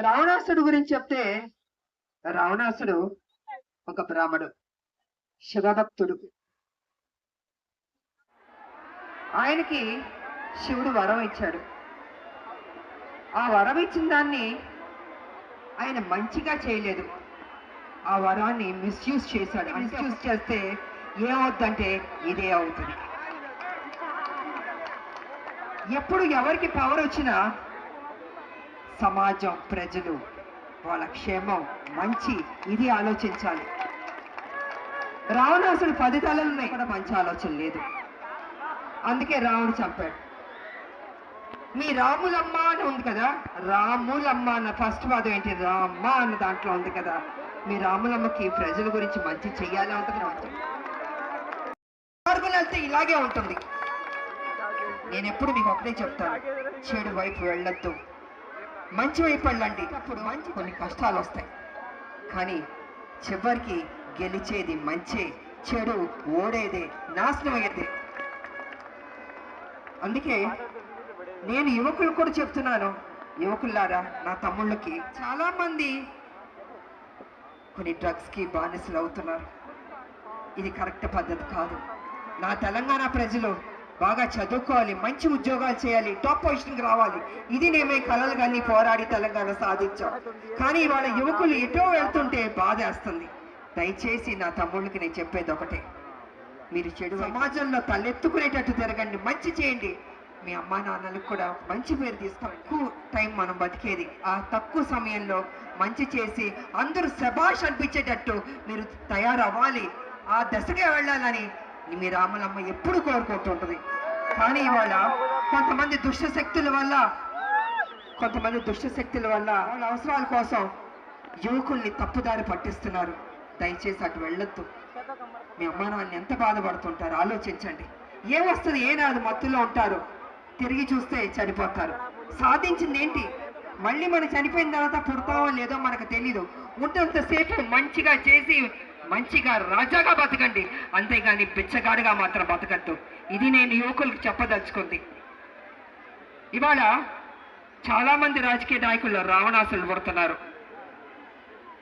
రావణాసుడు గురించి చెప్తే రావణాసుడు ఒక బ్రాహ్మడు శివభక్తుడు. ఆయనకి శివుడు వరం ఇచ్చాడు. ఆ వరం ఇచ్చిన దాన్ని ఆయన మంచిగా చేయలేదు. ఆ వరాన్ని మిస్యూజ్ చేశాడు. మిస్యూజ్ చేస్తే ఏమవుతుందంటే ఇదే అవుతుంది. ఎప్పుడు ఎవరికి పవర్ వచ్చినా సమాజం ప్రజలు వాళ్ళ క్షేమం మంచి ఇది ఆలోచించాలి. రావణాసుడు పది తలలు ఉన్నాయి. కూడా మంచి ఆలోచన లేదు. అందుకే రాముడు చంపాడు. మీ రాములమ్మ అని ఉంది కదా? రాములమ్మ అన్న ఫస్ట్ పదం ఏంటి? రామ్మ అన్న దాంట్లో ఉంది కదా. మీ రాములమ్మకి ప్రజల గురించి మంచి చెయ్యాలి ఉంటుంది మార్గం వెళ్తే ఇలాగే ఉంటుంది. నేను ఎప్పుడు మీకు ఒకటే చెప్తాను. చెడు వైపు వెళ్ళొద్దు. మంచి వైపు వెళ్ళండి అప్పుడు మంచి కొన్ని కష్టాలు వస్తాయి కానీ చివరికి గెలిచేది మంచి చెడు ఓడేదే నాశనం అయ్యేదే అందుకే నేను యువకులు కూడా చెప్తున్నాను. యువకులారా నా తమ్ముళ్ళకి చాలా మంది కొన్ని డ్రగ్స్కి బానిసలు అవుతున్నారు ఇది కరెక్ట్ పద్ధతి కాదు. నా తెలంగాణ ప్రజలు బాగా చదువుకోవాలి మంచి ఉద్యోగాలు చేయాలి టాప్ పొజిషన్కి రావాలి. ఇది నేమే కలలు కానీ పోరాడి తెలంగాణ సాధించాం. కానీ ఇవాళ యువకులు ఎటో వెళ్తుంటే బాధేస్తుంది దయచేసి నా తమ్ముళ్ళకి నేను చెప్పేది ఒకటే. మీరు చెడు సమాజంలో తలెత్తుకునేటట్టు తిరగండి మంచి చేయండి. మీ అమ్మా నాన్నలకు కూడా మంచి పేరు తీస్తాం ఎక్కువ టైం మనం బతికేది. ఆ తక్కువ సమయంలో మంచి చేసి అందరూ శబాష్ అనిపించేటట్టు మీరు తయారవ్వాలి. ఆ దశగా వెళ్ళాలని మీ రామలమ్మ ఎప్పుడు కోరుకుంటుంటది? కానీ ఇవాళ కొంతమంది దుష్ట శక్తుల వల్ల కొంతమంది దుష్ట శక్తుల వల్ల వాళ్ళ అవసరాల కోసం యువకుల్ని తప్పుదారి పట్టిస్తున్నారు. దయచేసి అటు వెళ్ళొద్దు. మీ అమ్మా నాన్న ఎంత బాధపడుతుంటారు ఆలోచించండి. ఏమొస్తుంది ఏ మత్తులో ఉంటారు తిరిగి చూస్తే చనిపోతారు. సాధించింది ఏంటి? మళ్ళీ మనం చనిపోయిన తర్వాత పుడతామో లేదో మనకు తెలీదు. ఉంటంతసేపు మంచిగా చేసి మంచిగా రాజాగా బతకండి. అంతేగాని బిచ్చగాడుగా మాత్రం బతకద్దు. ఇది నేను యువకులకు చెప్పదలుచుకుంది. ఇవాళ చాలా మంది రాజకీయ నాయకులు రావణాసులు పుడుతున్నారు.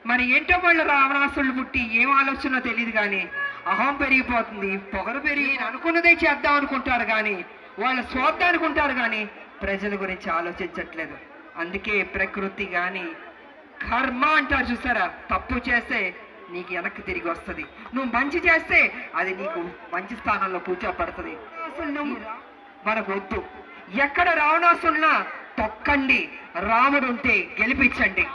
మరి ఏంటో వాళ్ళు రావణాసులు పుట్టి ఏం ఆలోచనో తెలియదు కానీ అహం పెరిగిపోతుంది పొగరు పెరిగి అనుకున్నదే చేద్దాం అనుకుంటారు కానీ వాళ్ళ స్వార్థం అనుకుంటారు కానీ ప్రజల గురించి ఆలోచించట్లేదు. అందుకే ప్రకృతి కానీ కర్మ అంటారు చూసారా? తప్పు చేస్తే నీకు వెనక్కి తిరిగి వస్తుంది. నువ్వు మంచి చేస్తే అది నీకు మంచి స్థానంలో కూర్చోబడుతుంది. మనకు వద్దు ఎక్కడ రావణాసున్నా తొక్కండి. రాముడు ఉంటే గెలిపించండి.